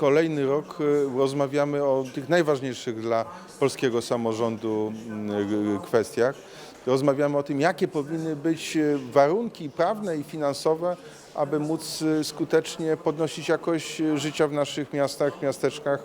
kolejny rok e, rozmawiamy o tych najważniejszych dla polskiego samorządu mm, e, kwestiach. Rozmawiamy o tym, jakie powinny być warunki prawne i finansowe, aby móc skutecznie podnosić jakość życia w naszych miastach, miasteczkach,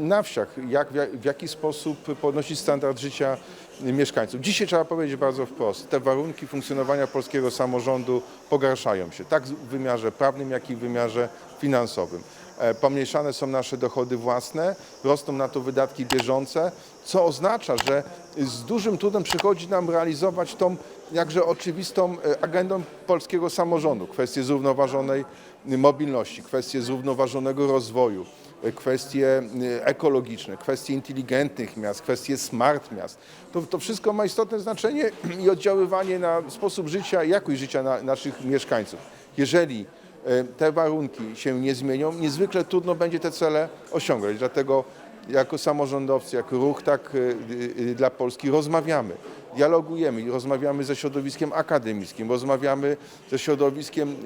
na wsiach. Jak, w ja- w jaki sposób podnosić standard życia mieszkańców. Dzisiaj trzeba powiedzieć bardzo wprost, te warunki funkcjonowania polskiego samorządu pogarszają się, tak w wymiarze prawnym, jak i w wymiarze finansowym. E, Pomniejszane są nasze dochody własne, rosną na to wydatki bieżące, co oznacza, że z dużym trudem przychodzi nam realizować tą jakże oczywistą e, agendą polskiego samorządu, kwestie zrównoważonej mobilności, kwestie zrównoważonego rozwoju, e, kwestie e, ekologiczne, kwestie inteligentnych miast, kwestie smart miast. To, to wszystko ma istotne znaczenie i oddziaływanie na sposób życia jakość życia na, naszych mieszkańców. Jeżeli te warunki się nie zmienią, niezwykle trudno będzie te cele osiągać. Dlatego jako samorządowcy, jako ruch tak y, y, dla Polski rozmawiamy, dialogujemy rozmawiamy ze środowiskiem akademickim, rozmawiamy ze środowiskiem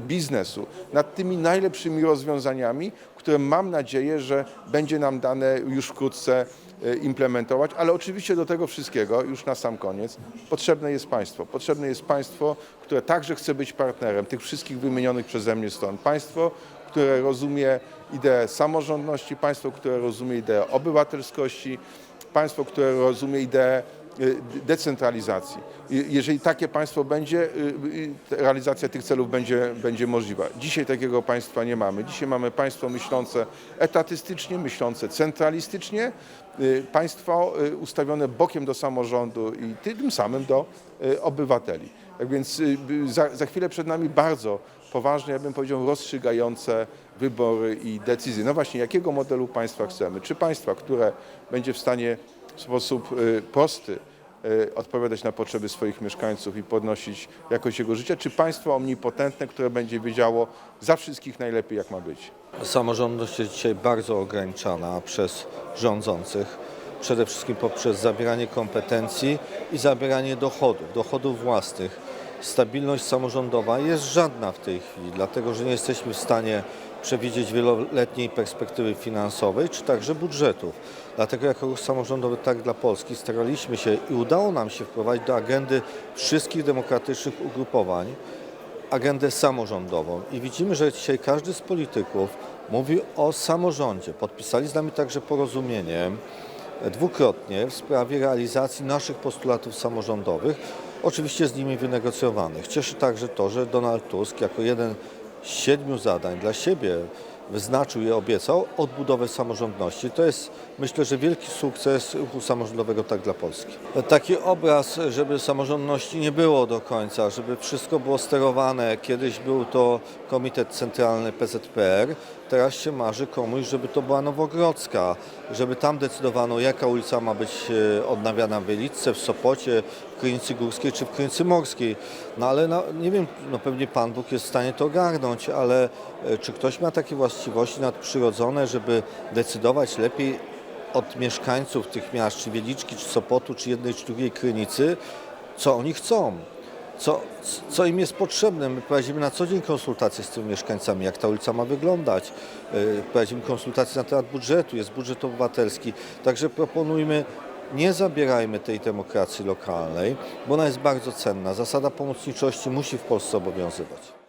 biznesu nad tymi najlepszymi rozwiązaniami, które mam nadzieję, że będzie nam dane już wkrótce implementować, ale oczywiście do tego wszystkiego, już na sam koniec, potrzebne jest państwo. Potrzebne jest państwo, które także chce być partnerem tych wszystkich wymienionych przeze mnie stron. Państwo, które rozumie ideę samorządności, państwo, które rozumie ideę obywatelskości, państwo, które rozumie ideę decentralizacji. I Jeżeli takie państwo będzie, y, y, realizacja tych celów będzie, będzie możliwa. Dzisiaj takiego państwa nie mamy. Dzisiaj mamy państwo myślące etatystycznie, myślące centralistycznie, y, państwo y, ustawione bokiem do samorządu i tym samym do y, obywateli. Tak więc y, y, za, za chwilę przed nami bardzo poważne, ja bym powiedział, rozstrzygające wybory i decyzje. No właśnie, jakiego modelu państwa chcemy? Czy państwa, które będzie w stanie w sposób y, prosty y, odpowiadać na potrzeby swoich mieszkańców i podnosić jakość jego życia, czy państwo omnipotentne, które będzie wiedziało za wszystkich najlepiej, jak ma być? Samorządność jest dzisiaj bardzo ograniczana przez rządzących, przede wszystkim poprzez zabieranie kompetencji i zabieranie dochodów, dochodów własnych. Stabilność samorządowa jest żadna w tej chwili, dlatego że nie jesteśmy w stanie przewidzieć wieloletniej perspektywy finansowej czy także budżetów. Dlatego jako samorządowy Tak dla Polski staraliśmy się i udało nam się wprowadzić do agendy wszystkich demokratycznych ugrupowań agendę samorządową i widzimy, że dzisiaj każdy z polityków mówi o samorządzie. Podpisali z nami także porozumienie dwukrotnie w sprawie realizacji naszych postulatów samorządowych, oczywiście z nimi wynegocjowanych. Cieszy także to, że Donald Tusk jako jeden siedmiu zadań dla siebie wyznaczył i obiecał odbudowę samorządności. To jest myślę, że wielki sukces ruchu samorządowego tak dla Polski. Taki obraz, żeby samorządności nie było do końca, żeby wszystko było sterowane. Kiedyś był to Komitet Centralny PZPR, teraz się marzy komuś, żeby to była Nowogrodzka, żeby tam decydowano jaka ulica ma być e, odnawiana w Wieliczce, w Sopocie, w Krynicy Górskiej czy w Krynicy Morskiej. No ale no, nie wiem, no pewnie Pan Bóg jest w stanie to ogarnąć, ale e, czy ktoś ma takie właściwości nadprzyrodzone, żeby decydować lepiej od mieszkańców tych miast, czy Wieliczki, czy Sopotu, czy jednej, czy drugiej Krynicy, co oni chcą, co, co im jest potrzebne. My prowadzimy na co dzień konsultacje z tymi mieszkańcami, jak ta ulica ma wyglądać. Yy, Prowadzimy konsultacje na temat budżetu, jest budżet obywatelski. Także proponujmy, nie zabierajmy tej demokracji lokalnej, bo ona jest bardzo cenna. Zasada pomocniczości musi w Polsce obowiązywać.